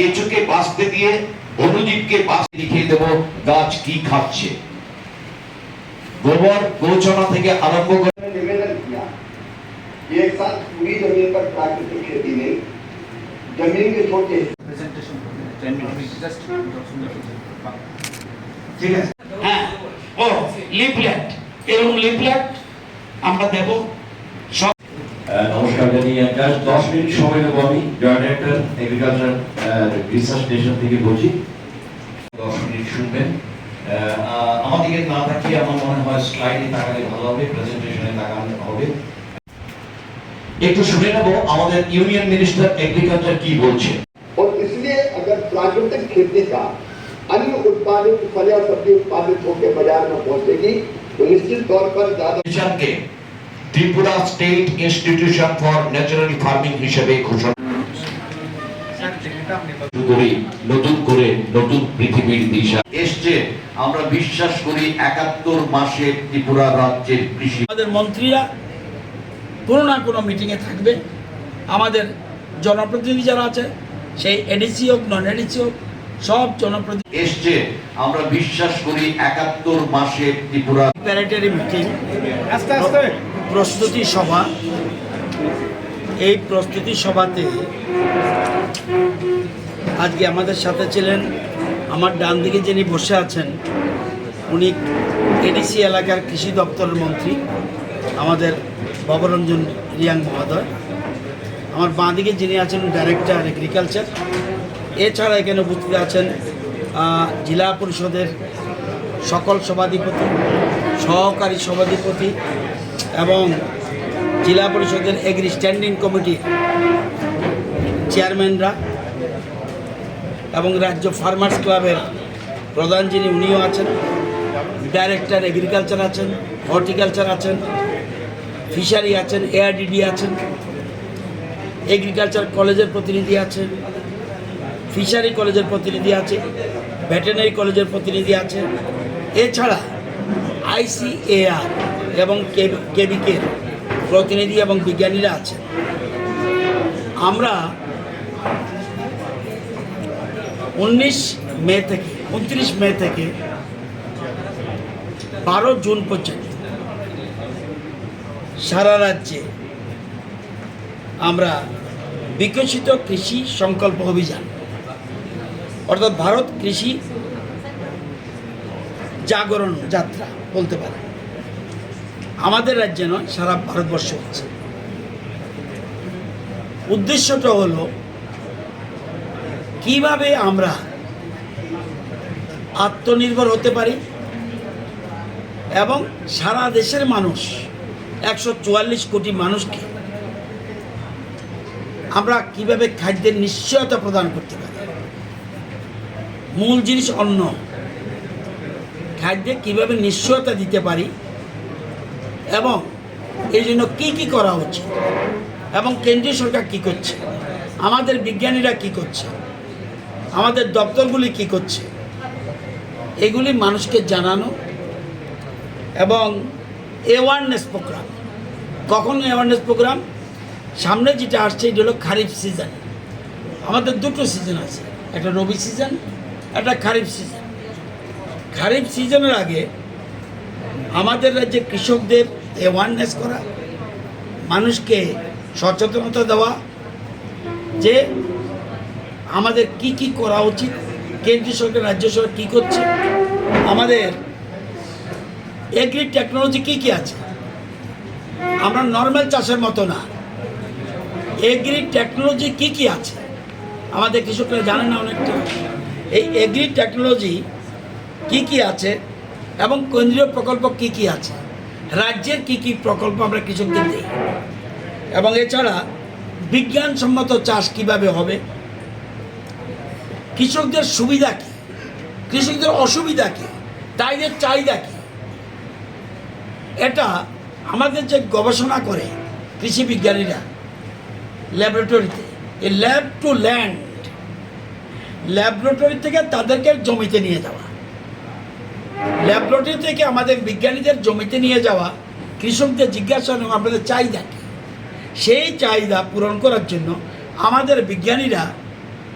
কেঁচুকে বাঁচতে দিয়ে অনুজীবকে বাঁচতে দেখিয়ে দেব গাছ কি খাচ্ছে গোবর গৌচনা থেকে আরম্ভ করে ने निवेदन किया कि एक साथ पूरी जमीन पर प्राकृतिक खेती में जमीन के छोटे presentation ten minutes just ঠিক আছে হ্যাঁ ও লিফলেট এরকম লিফলেট আমরা দেব সব আহ, নমস্কার জানিয়ে জাস্ট দশ মিনিট সময় নেবো আমি জয়েন্ট এগ্রিকালচার রিসার্চ স্টেশন থেকে বলছি দশ মিনিট শুনবেন আহ, আহ, আমাদেরকে না তাকিয়ে আমার মনে হয় স্লাইডে তাকালে ভালো হবে প্রেজেন্টেশনে তাকানো হবে একটু শুনে নেব আমাদের ইউনিয়ন মিনিস্টার এগ্রিকালচার কি বলছে और इसलिए अगर प्राकृतिक खेती का अन्य उत्पादित फल या सब्जी उत्पादित होकर बाजार में पहुंचेगी तो निश्चित तौर पर ज्यादा মিশনকে Tripura state institution for natural farming হিসেবে ঘোষণা। করি নতুন করে নতুন পৃথিবীর দিশা। এসছে আমরা বিশ্বাস করি একাত্তর মাসে ত্রিপুরা রাজ্যের কৃষি। আমাদের মন্ত্রীরা কোনো না কোনো মিটিংয়ে থাকবে। আমাদের জনপ্রতিনিধি যারা আছে সেই এডিসি হোক নন এডিসি হোক সব জনপ্রতিনিধি এসছে আমরা বিশ্বাস করি একাত্তর মাসে ত্রিপুরা প্যারেটারি মিটিং প্রস্তুতি সভা। এই প্রস্তুতি সভাতে আজকে আমাদের সাথে ছিলেন আমার ডান দিকে যিনি বসে আছেন, উনি এডিসি এলাকার কৃষি দপ্তরের মন্ত্রী, আমাদের ভবরঞ্জন রিয়াং মহোদয়। আমার বাঁ দিকে যিনি আছেন ডাইরেক্টর এগ্রিকালচার এছাড়া এখানে উপস্থিত আছেন জেলা পরিষদের সকল সভাধিপতি, সহকারী সভাধিপতি এবং জেলা পরিষদের এগ্রি স্ট্যান্ডিং কমিটি চেয়ারম্যানরা এবং রাজ্য ফার্মার্স ক্লাবের প্রধান যিনি, উনিও আছেন ডাইরেক্টর এগ্রিকালচার আছেন হর্টিকালচার আছেন ফিশারি আছেন এআরডিডি আছেন এগ্রিকালচার কলেজের প্রতিনিধি আছেন ফিশারি কলেজের প্রতিনিধি আছে ভেটেনারি কলেজের প্রতিনিধি আছে, এছাড়া আইসিএআর এবং কেবিকের প্রতিনিধি এবং বিজ্ঞানীরা আছেন। আমরা উনিশ মে থেকে, উনত্রিশ মে থেকে বারো জুন পর্যন্ত সারা রাজ্যে আমরা বিকশিত কৃষি সংকল্প অভিযান, অর্থাৎ ভারত কৃষি জাগরণ যাত্রা বলতে পারে আমাদের রাজ্যে নয়, সারা ভারতবর্ষ হচ্ছে। উদ্দেশ্যটা হলো, কীভাবে আমরা আত্মনির্ভর হতে পারি এবং সারা দেশের মানুষ, একশো চুয়াল্লিশ কোটি মানুষকে আমরা কীভাবে খাদ্যের নিশ্চয়তা প্রদান করতে পারি? মূল জিনিস অন্ন। খাদ্যে কীভাবে নিশ্চয়তা দিতে পারি? এবং এই জন্য কী কী করা উচিত? এবং কেন্দ্রীয় সরকার কী করছে? আমাদের বিজ্ঞানীরা কী করছে? আমাদের দপ্তরগুলি কী করছে? এগুলি মানুষকে জানানো এবং অ্যাওয়ারনেস প্রোগ্রাম কখন অ্যাওয়ারনেস প্রোগ্রাম সামনে যেটা আসছে, এটা হলো খারিফ সিজন আমাদের দুটো সিজন আছে। একটা রবি সিজন একটা খারিফ সিজন খারিফ সিজনের আগে আমাদের রাজ্যে কৃষকদের অ্যাওয়ারনেস করা, মানুষকে সচেতনতা দেওয়া, যে আমাদের কি কি করা উচিত, কেন্দ্রীয় সরকার, রাজ্য সরকার কী করছে, আমাদের এগ্রি টেকনোলজি কী কী আছে। আমরা নর্মাল চাষের মতো না। এগ্রি টেকনোলজি কী কী আছে? আমাদের কৃষকরা জানে না অনেকটা। এই এগ্রি টেকনোলজি কী কী আছে এবং কেন্দ্রীয় প্রকল্প কী কী আছে? রাজ্যের কী কী প্রকল্প আমরা কৃষকদের দিই? এবং এছাড়া বিজ্ঞানসম্মত চাষ কীভাবে হবে? কৃষকদের সুবিধা কী? কৃষকদের অসুবিধা কী? তাইদের চাহিদা কী? এটা আমাদের যে গবেষণা করে কৃষি বিজ্ঞানীরা ল্যাবরেটরিতে, এই ল্যাব টু ল্যান্ড, ল্যাবরেটরি থেকে তাদেরকে জমিতে নিয়ে যাওয়া। ল্যাবরেটরি থেকে আমাদের বিজ্ঞানীদের জমিতে নিয়ে যাওয়া কৃষকদের জিজ্ঞাসা এবং আমাদের চাহিদা কী? সেই চাহিদা পূরণ করার জন্য আমাদের বিজ্ঞানীরা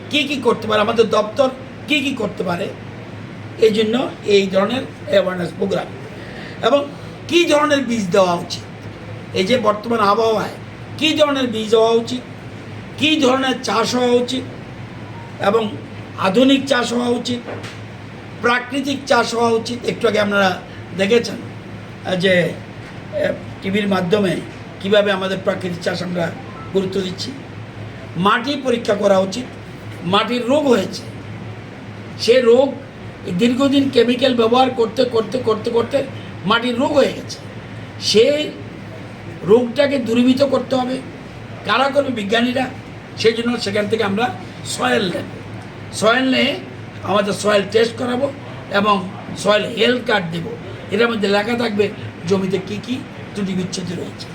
কি কি করতে পারে, আমাদের দপ্তর কি কি করতে পারে, এই জন্য এই ধরনের অ্যাওয়ারনেস প্রোগ্রাম এবং কি ধরনের বীজ দেওয়া উচিত? এই যে বর্তমান আবহাওয়ায় কি ধরনের বীজ হওয়া উচিত? কি ধরনের চাষ হওয়া উচিত? এবং আধুনিক চাষ হওয়া উচিত? প্রাকৃতিক চাষ হওয়া উচিত। একটু আগে আপনারা দেখেছেন যে টিভির মাধ্যমে কীভাবে আমাদের প্রাকৃতিক চাষ আমরা গুরুত্ব দিচ্ছি। মাটি পরীক্ষা করা উচিত। মাটির রোগ হয়েছে। সে রোগ দীর্ঘদিন কেমিক্যাল ব্যবহার করতে করতে করতে করতে মাটির রোগ হয়ে গেছে। সেই রোগটাকে দূরীভূত করতে হবে। কারা করবে বিজ্ঞানীরা সেই জন্য সেখান থেকে আমরা সয়েল নেব। সয়েল নিয়ে আমাদের সয়েল টেস্ট করাবো এবং সয়েল হেলথ কার্ড দেবো। এটার মধ্যে লেখা থাকবে জমিতে কী কী ত্রুটি বিচ্ছুতি রয়েছে।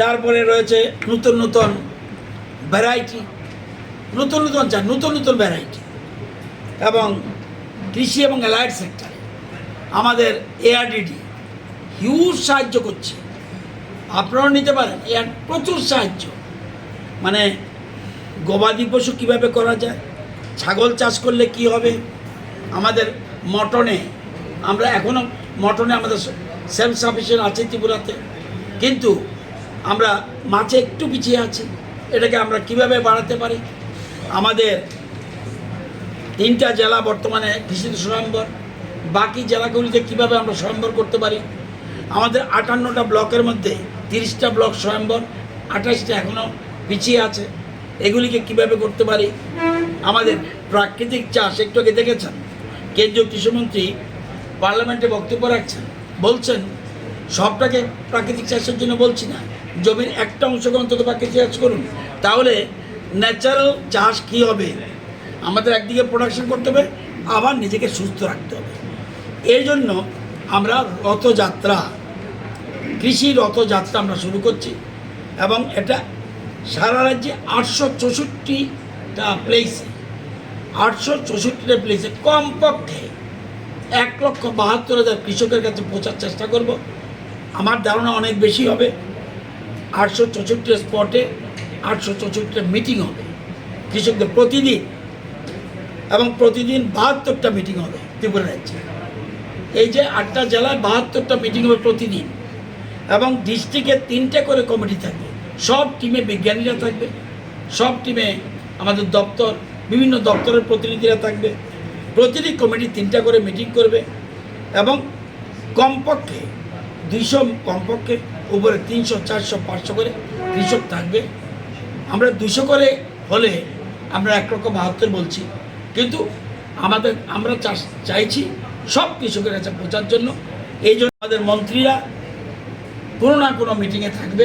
তারপরে রয়েছে নতুন নতুন ভ্যারাইটি নতুন নতুন চা নতুন নতুন ভ্যারাইটি এবং কৃষি এবং অ্যালাইড সেক্টরে আমাদের এআরডিডি হিউজ সাহায্য করছে। আপনারাও নিতে পারেন, এর প্রচুর সাহায্য। মানে গবাদি পশু কীভাবে করা যায় ছাগল চাষ করলে কি হবে? আমাদের মটনে, আমরা এখনও মটনে আমাদের সেলফ সাফিসিয়েন্ট আছে ত্রিপুরাতে। কিন্তু আমরা মাছে একটু পিছিয়ে আছি। এটাকে আমরা কীভাবে বাড়াতে পারি? আমাদের তিনটা জেলা বর্তমানে কৃষিতে স্বয়ম্বর। বাকি জেলাগুলিতে কীভাবে আমরা স্বয়ম্বর করতে পারি? আমাদের আটান্নটা ব্লকের মধ্যে তিরিশটা ব্লক স্বয়ম্বর, আঠাশটা এখনও পিছিয়ে আছে। এগুলিকে কীভাবে করতে পারি? আমাদের প্রাকৃতিক চাষ, একটু আগে দেখেছেন? কেন্দ্রীয় কৃষিমন্ত্রী পার্লামেন্টে বক্তব্য রাখছেন। বলছেন, সবটাকে প্রাকৃতিক চাষের জন্য বলছি না। জমির একটা অংশকে অন্তত প্রাকৃতিক চাষ করুন। তাহলে ন্যাচারাল চাষ কী হবে? আমাদের একদিকে প্রোডাকশন করতে হবে, আবার নিজেকে সুস্থ রাখতে হবে। এই জন্য আমরা রথযাত্রা, কৃষি রথযাত্রা আমরা শুরু করছি। এবং এটা সারা রাজ্যে আটশো চৌষট্টিটা প্লেসে আটশো চৌষট্টিটা প্লেসে কমপক্ষে এক লক্ষ বাহাত্তর হাজার কৃষকের কাছে পৌঁছার চেষ্টা করব। আমার ধারণা অনেক বেশি হবে। আটশো চৌষট্টি স্পটে আটশো চৌষট্টিটা মিটিং হবে কৃষকদের প্রতিদিন এবং প্রতিদিন বাহাত্তরটা মিটিং হবে ত্রিপুরা রাজ্যে। এই যে আটটা জেলায় বাহাত্তরটা মিটিং হবে প্রতিদিন এবং ডিস্ট্রিক্টে তিনটে করে কমিটি থাকবে সব টিমে বিজ্ঞানীরা থাকবে, সব টিমে আমাদের দপ্তর, বিভিন্ন দপ্তরের প্রতিনিধিরা থাকবে, প্রতিটি কমিটি তিনটা করে মিটিং করবে এবং কমপক্ষে দুইশো কমপক্ষে উপরে তিনশো, চারশো, পাঁচশো করে কৃষক থাকবে। আমরা দুশো করে হলে আমরা এক রকম বাহাত্তর বলছি। কিন্তু আমাদের, আমরা চাইছি সব কৃষকের কাছে পৌঁছার জন্য। এই জন্য আমাদের মন্ত্রীরা কোনো না কোনো মিটিংয়ে থাকবে।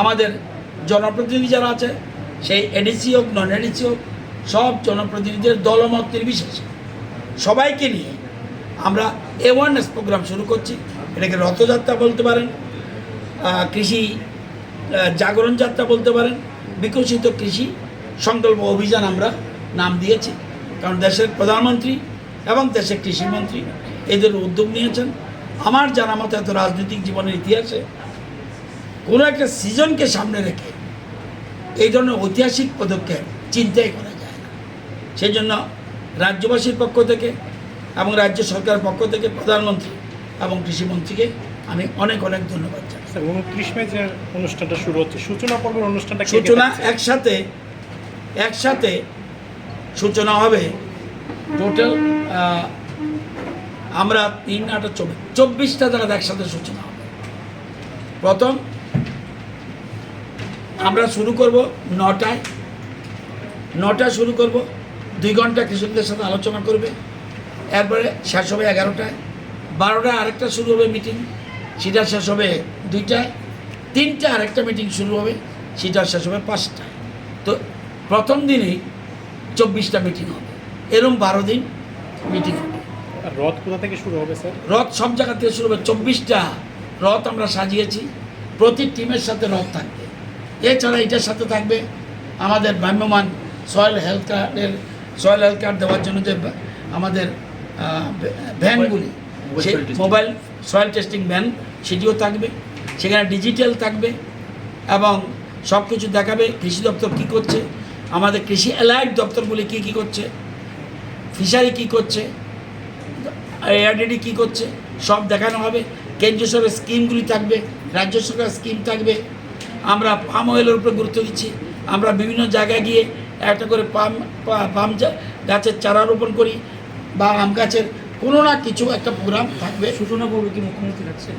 আমাদের জনপ্রতিনিধি যারা আছে, সেই এডিসি হোক নন এডিসি হোক, সব জনপ্রতিনিধিদের দলমত নির্বিশেষে। সবাইকে নিয়ে আমরা অ্যাওয়ারনেস প্রোগ্রাম শুরু করছি। এটাকে রথযাত্রা বলতে পারেন কৃষি জাগরণ যাত্রা বলতে পারেন, বিকশিত কৃষি সংকল্প অভিযান আমরা নাম দিয়েছি। কারণ দেশের প্রধানমন্ত্রী এবং দেশের কৃষিমন্ত্রী এদের উদ্যোগ নিয়েছেন। আমার জানা মতো এত রাজনৈতিক জীবনের ইতিহাসে কোনো একটা সিজনকে সামনে রেখে এই ধরনের ঐতিহাসিক পদক্ষেপ চিন্তাই করা যায় না। সেই জন্য রাজ্যবাসীর পক্ষ থেকে এবং রাজ্য সরকারের পক্ষ থেকে প্রধানমন্ত্রী এবং কৃষিমন্ত্রীকে আমি অনেক অনেক ধন্যবাদ জানাই। যে অনুষ্ঠানটা শুরু হচ্ছে সূচনা পর্বের অনুষ্ঠানটা সূচনা একসাথে একসাথে সূচনা হবে টোটাল আমরা তিন আটা চব্বিশ চব্বিশটা জায়গাতে একসাথে সূচনা হবে। প্রথম আমরা শুরু করব নটায়। নটায় শুরু করব। দুই ঘণ্টা কৃষকদের সাথে আলোচনা করবে। এরপরে শেষ হবে এগারোটায়। বারোটায় আরেকটা শুরু হবে মিটিং। সেটা শেষ হবে দুইটায়। তিনটে আরেকটা মিটিং শুরু হবে। সেটা শেষ হবে পাঁচটায়। তো প্রথম দিনেই চব্বিশটা মিটিং হবে। এরম বারো দিন মিটিং হবে। রথ কোথা থেকে শুরু হবে স্যার? রথ সব জায়গা থেকে শুরু হবে। চব্বিশটা রথ আমরা সাজিয়েছি। প্রতি টিমের সাথে রথ থাকবে। এছাড়া এটার সাথে থাকবে আমাদের ভ্রাম্যমান সয়েল হেলথ কার্ডের সয়েল হেলথ কার্ড দেওয়ার জন্য যে আমাদের ভ্যানগুলি সেই মোবাইল সয়েল টেস্টিং ভ্যান সেটিও থাকবে। সেখানে ডিজিটাল থাকবে এবং সব কিছু দেখাবে কৃষি দপ্তর কী করছে আমাদের কৃষি অ্যালাইড দপ্তরগুলি কী কী করছে ফিশারি কী করছে এআরডিডি কী করছে সব দেখানো হবে। কেন্দ্রীয় সরকারের স্কিমগুলি থাকবে রাজ্য সরকারের স্কিম থাকবে। আমরা পাম অয়েলের উপরে গুরুত্ব দিচ্ছি। আমরা বিভিন্ন জায়গায় গিয়ে একটা করে পাম পাম গাছের চারা রোপণ করি বা আম গাছের কোনো না কিছু একটা প্রোগ্রাম থাকবে। সূচনা করবে কি মুখ্যমন্ত্রী থাকছে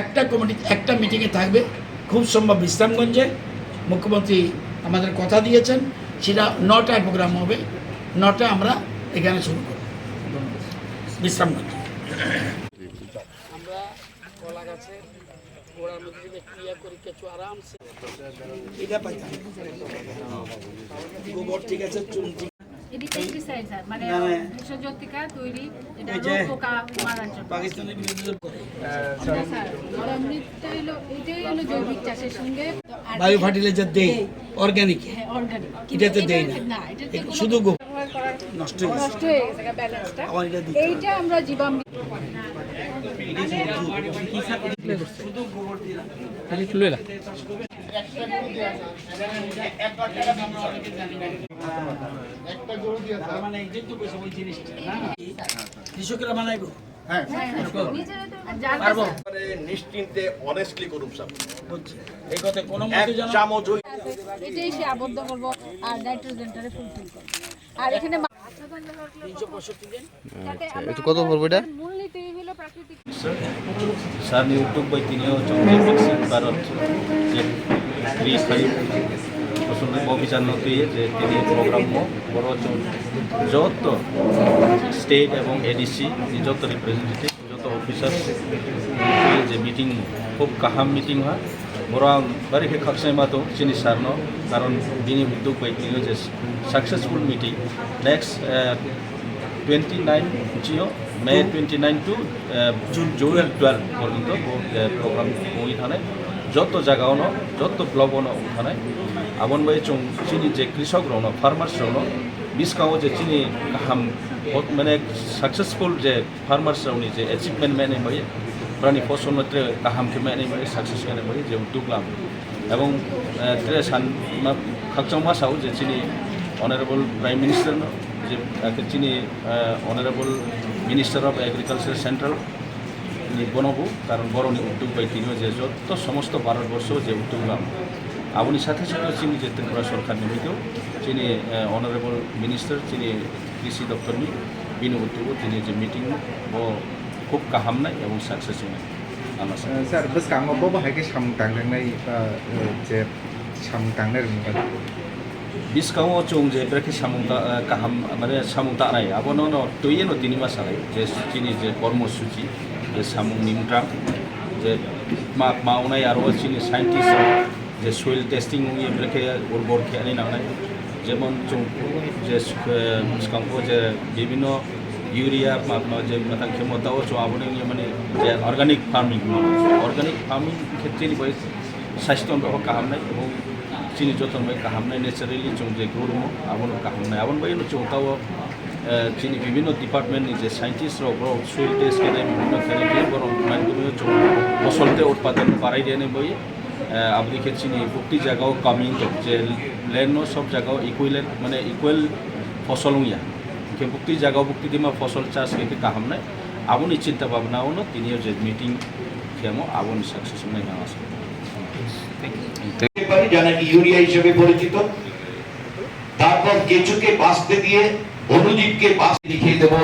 একটা কমিটি একটা মিটিংয়ে থাকবে। খুব সম্ভব বিশ্রামগঞ্জে। মুখ্যমন্ত্রী আমাদের কথা দিয়েছেন। সেটা নটায় প্রোগ্রাম হবে। নটা আমরা এখানে শুরু করব। বিশ্রামগঞ্জ। আমরা কলা গাছের গোড়ার মধ্যে যদি ক্রিয়া করি কিছু আরামসে। এটা পাইতাম। গোবর ঠিক আছে চুন ঠিক। এটি পেস্টিসাইড মানে। তৈরি এটা রোগ পোকা মারার জন্য। পাকিস্তানের বিরুদ্ধে করে স্যার অমৃতটা হলো এটাই হলো জৈবিক চাষের সঙ্গে। আর ফার্টিলাইজার দেই অর্গানিক হ্যাঁ অর্গানিক এটাতে দেই না। না এটা কোনো শুধু গোবর ব্যবহার করার নষ্ট হয়ে গেছে। ব্যালেন্সটা আবার এটা দিতে এইটা আমরা খালি তুলে না তার মানে? কৃষকরা বানাইবো নিশ্চিন্তে অনেস্টলি করুন সব। হচ্ছে এই কথা কোনো মতে যেন চামচ এটাই সে আবদ্ধ করব আর নাইট্রোজেনটারে ফুলফিল করব। কত স্যার ইউটিউব অভিযান যে বড় যত স্টেট এবং এডিসি যত রিপ্রেজেন্টেটিভ যত অফিসার যে মিটিং খুব কাহাম মিটিং হয়। বড় বারিকে খাকসাই মাতো চিনি সারনো কারণ বিনি উদ্যোগ বাইটিও যে successful meeting next twenty nine Jio May twenty nine to June June twelve পর্যন্ত প্রোগ্রাম থানায় যত জায়গাওনো যত ব্লগনো থানায় আবন বাই চং চিনি যে কৃষক রনো ফার্মার্স রনো বিস্কাও যে চিনি মানে সাকসেসফুল যে ফার্মার্স রাউনি যে অ্যাচিভমেন্ট মেনে বাই প্রাণী ফসল মধ্যে গাহামকে মেনে বাই সাকসেস মেনে বাই যে উদ্যোগ লাম এবং সান খাকচাং মাসাও যে চিনি অনারেবল প্রাইম মিনিস্টার যে তাকে চিনি honourable minister of agriculture central বনবু, কারণ বড়নি উদ্যোগ বাই তিনিও যে যত সমস্ত ভারতবর্ষ যে উদ্যোগ নাম আপনি সাথে সাথে চিনি যে ত্রিপুরা সরকার নিমিত্তেও চিনি অনারেবল মিনিস্টার চিনি কৃষি দপ্তরনি বিনি উদ্যোগ, তিনি যে মিটিং ও खूब गाहामनाय एवं साक्सेस होनाय आंना सार बोस्काङावबो बाहायखि सामदांनाय जे सामदांनाय रोंबाय বিসকাও চং যে ব্রেকে সামুকা কাহাম মানে সামুতা নাই। আবন তৈয়ে নো তিনি মাস আলাই। যে চিনি যে কর্মসূচি যে সামুং নিমট্রাং যে মা মাউনাই আরও চিনি সায়েন্টিস্ট যে সয়েল টেস্টিং উনি ব্রেকে ওর বর নামাই যেমন চং যে যে বিভিন্ন યુરિયા আপনার যে মানে ক্ষমতাও છો আপনি মানে যে অর্গানিক ফার্মিং অর্গানিক ফার্মিং ক্ষেত্রে বয়স স্বাস্থ্য কাহাম নাই এবং চিনি যতন বই কাহাম নাই ন্যাচারেলি চোখ যে গ্রহ আবন কাহাম নাই। আবন বই ভাই চৌতাও চিনি বিভিন্ন ডিপার্টমেন্ট যে সাইন্টিস্টর বরং সুইল টেস্ট কেনে বিভিন্ন খেলে বরং মাধ্যমে ফসলতে উৎপাদন বাড়াই দিয়ে বই আপনি আপনিকে চিনি প্রতি জায়গাও কামিং যে ল্যান্ড সব জায়গাও ইকুইলেন মানে ইকুয়াল ফসল ইয়া প্রতি জায়গাও প্রতি দিমা ফসল চাষ কে কাহামনায় আবনি চিন্তা ভাবনাও তিনিও যে মিটিং খেমো আবনি সাকসেস নাই আছে। পারি যা ইউরিয়া হিসেবে পরিচিত। তারপর কেঁচুকে বাঁচতে দিয়ে অনুজীবকে বাঁচতে লিখিয়ে দেবো।